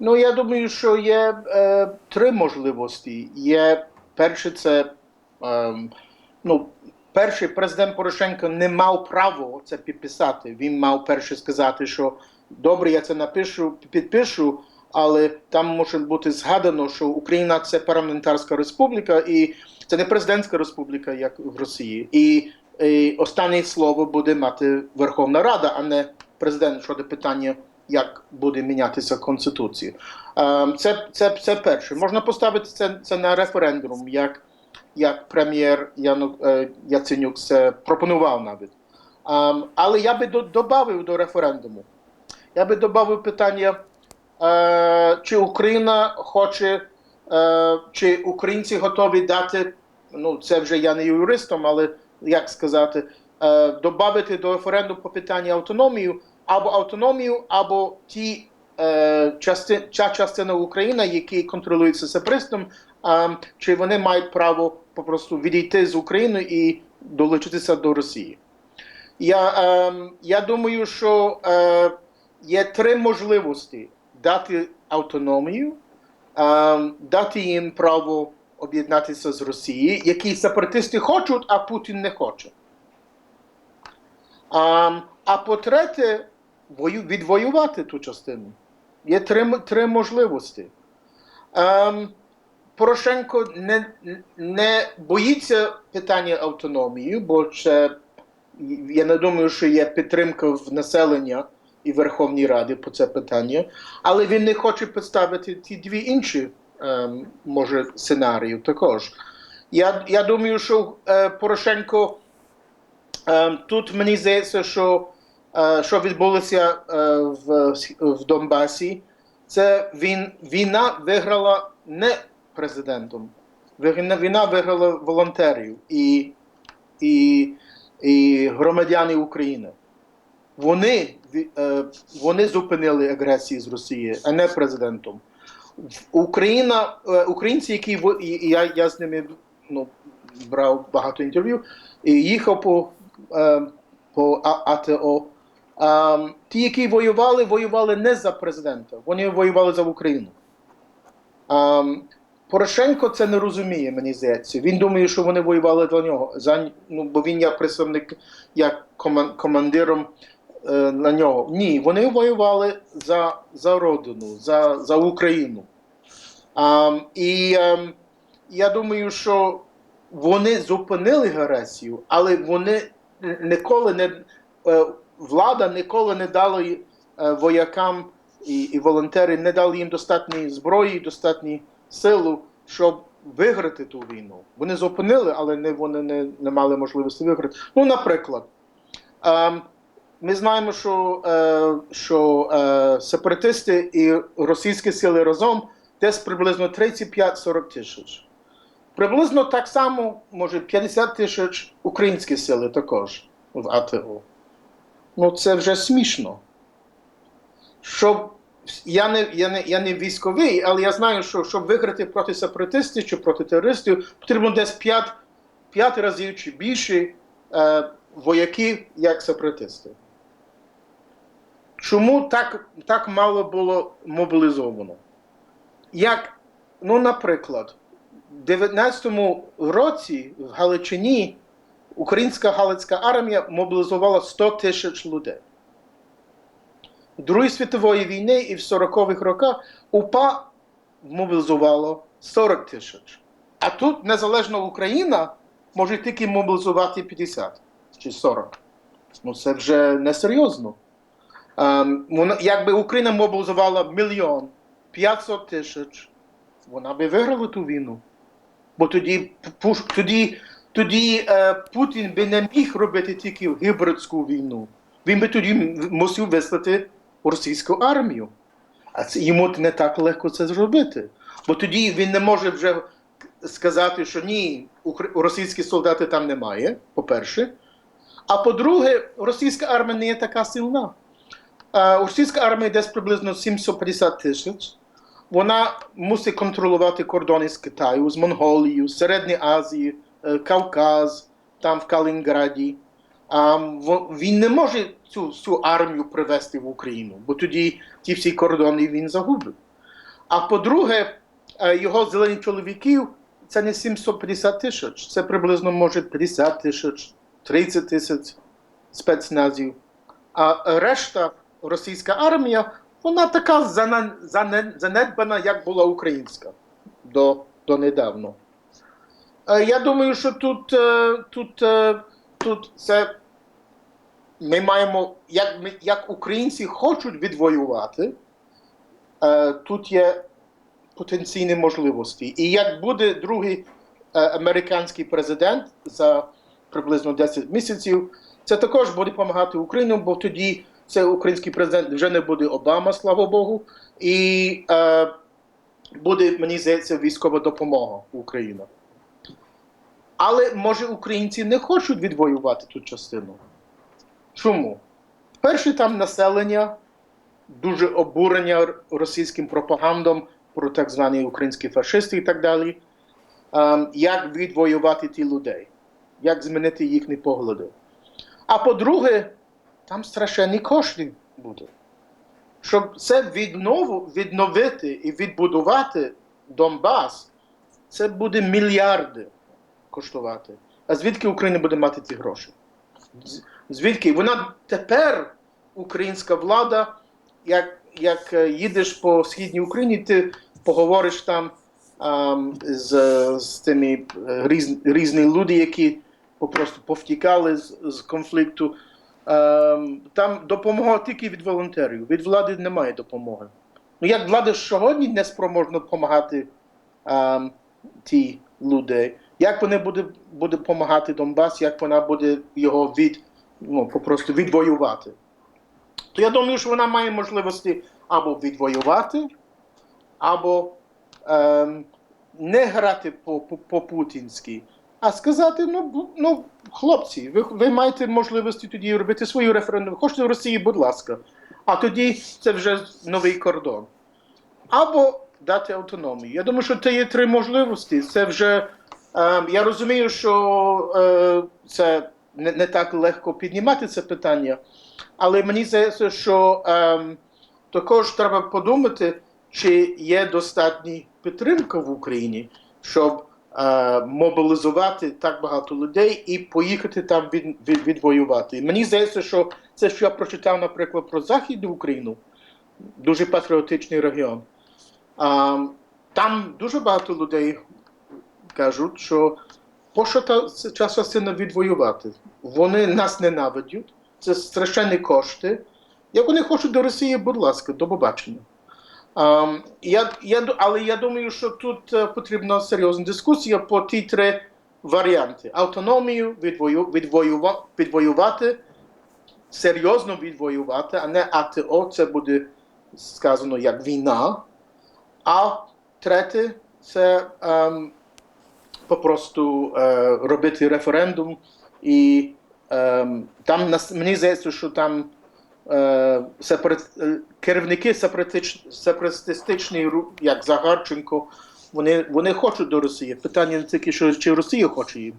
Ну, я думаю, що є е, три можливості. Є перше, це ем, ну, перший президент Порошенко не мав права це підписати. Він мав перше сказати, що добре, я це напишу, підпишу, але там може бути згадано, що Україна це парламентарська республіка, і це не президентська республіка, як в Росії. І, і останнє слово буде мати Верховна Рада, а не президент щодо питання, як буде мінятися Конституція. Ем, Це, це, це перше. Можна поставити це, це на референдум, як, як прем'єр е, Яценюк це пропонував навіть. Ем, Але я би додав до референдуму. Я би додав питання, е, чи Україна хоче, е, чи українці готові дати, ну це вже я не юристом, але як сказати, додати до референдуму по питанню автономію, або автономію, або ті е, части, ця частина України, які контролюються сепаристом, е, чи вони мають право попросту відійти з України і долучитися до Росії. Я, е, я думаю, що е, є три можливості дати автономію, е, дати їм право об'єднатися з Росією, які сепаратисти хочуть, а Путін не хоче. А, а по-третє, відвоювати ту частину. Є три, три можливості. Ем, Порошенко не, не боїться питання автономії, бо це, я не думаю, що є підтримка в населення і Верховній Раді по це питання, але він не хоче представити ті дві інші ем, може сценарії також. Я, я думаю, що е, Порошенко Ем, Тут мені здається, що, е, що відбулося е, в, в Донбасі, це він, війна виграла не президентом. Війна, виграла волонтерів і, і, і громадяни України. Вони, е, вони зупинили агресію з Росії, а не президентом. Україна, е, українці, які я, я з ними ну, брав багато інтерв'ю, їхав по, е, по АТО. Ем, ті, які воювали, воювали не за президента, вони воювали за Україну. Ем, Порошенко це не розуміє, мені здається. Він думає, що вони воювали для нього. За, ну, бо він як представник, як коман- командиром е, на нього. Ні, вони воювали за, за родину, за, за Україну. Ем, і ем, я думаю, що вони зупинили агресію, але вони ніколи не е, влада ніколи не дала е, воякам і, і волонтери не дали їм достатньої зброї, достатньої силу, щоб виграти ту війну. Вони зупинили, але не вони не, не мали можливості виграти. Ну, наприклад, ем, ми знаємо, що, е, що е, сепаратисти і російські сили разом десь приблизно 35-40 тисяч. Приблизно так само, може, 50 тисяч українські сили також в АТО. Ну, це вже смішно. Щоб я не, я, не, я не військовий, але я знаю, що щоб виграти проти сепаратистів чи проти терористів, потрібно десь 5, 5 разів чи більше е, вояків, як сепаратисти. Чому так, так мало було мобілізовано? Як, ну, наприклад, в 19-му році в Галичині українська Галицька армія мобілізувала 100 тисяч людей. В Другій світової війни і в 40-х роках УПА мобілізувало 40 тисяч. А тут незалежна Україна може тільки мобілізувати 50 чи 40. Ну це вже несерйозно. Ем, якби Україна мобілізувала мільйон 500 тисяч, вона би виграла ту війну. Бо тоді, тоді, тоді е, Путін би не міг робити тільки гібридську війну. Він би тоді мусив вислати російську армію. А це йому не так легко це зробити. Бо тоді він не може вже сказати, що ні, російські солдати там немає, по-перше. А по-друге, російська армія не є така сильна. Е, Російська армія десь приблизно 750 тисяч. Вона мусить контролювати кордони з Китаю, з Монголією, з Середньої Азії, Кавказ, там в Калінграді. Він не може цю, цю армію привести в Україну, бо тоді ті всі кордони він загубить. А по-друге, е, його зелені чоловіків це не 750 тисяч, це приблизно може 50 тисяч, 30 тисяч спецназів. А решта російська армія, вона така занедбана, як була українська до, до недавно. Е, Я думаю, що тут, е, тут, е, тут це ми маємо, як, ми, як українці хочуть відвоювати, тут є потенційні можливості. І як буде другий американський президент за приблизно 10 місяців, це також буде допомагати Україні, бо тоді цей український президент вже не буде Обама, слава Богу, і буде, мені здається, військова допомога в Україні. Але може українці не хочуть відвоювати ту частину. Чому? Перше, там населення дуже обурення російським пропагандом про так звані українські фашисти і так далі. Ем, як відвоювати ті людей, як змінити їхні погляди. А по-друге, там страшенні кошти будуть. Щоб це віднову, відновити і відбудувати Донбас, це буде мільярди коштувати. А звідки Україна буде мати ці гроші? Звідки? Вона тепер українська влада, як, як е, їдеш по східній Україні, ти поговориш там ем, з, з тими е, різ, різні люди, які попросту повтікали з, з конфлікту. Ем, там допомога тільки від волонтерів, від влади немає допомоги. Ну як влада сьогодні не спроможна допомагати ем, ті людей, як вона буде, буде допомагати Донбас, як вона буде його від, ну, попросту відвоювати. То я думаю, що вона має можливості або відвоювати, або ем, не грати по- по- по-путінськи, а сказати: ну, ну хлопці, ви, ви маєте можливості тоді робити свою референдум. Хочете в Росії, будь ласка. А тоді це вже новий кордон. Або дати автономію. Я думаю, що це є три можливості. Це вже я розумію, що е, це не, так легко піднімати це питання, але мені здається, що ем, також треба подумати, чи є достатня підтримка в Україні, щоб е, мобілізувати так багато людей і поїхати там від, від, відвоювати. Мені здається, що це, що я прочитав, наприклад, про Західну Україну, дуже патріотичний регіон. Там дуже багато людей кажуть, що пощо та це відвоювати? Вони нас ненавидять, це страшенні кошти. Як вони хочуть до Росії, будь ласка, до побачення. А, я, я, але я думаю, що тут е, потрібна серйозна дискусія по ті три варіанти: автономію, відвою, відвоюва, відвоювати, серйозно відвоювати, а не АТО, це буде сказано як війна. А третє це ем, попросту е, робити референдум, і е, там нас- мені здається, що там е, сепарат, керівники сепаратистичні, як Загарченко, вони, вони хочуть до Росії. Питання не тільки, що чи Росія хоче їм.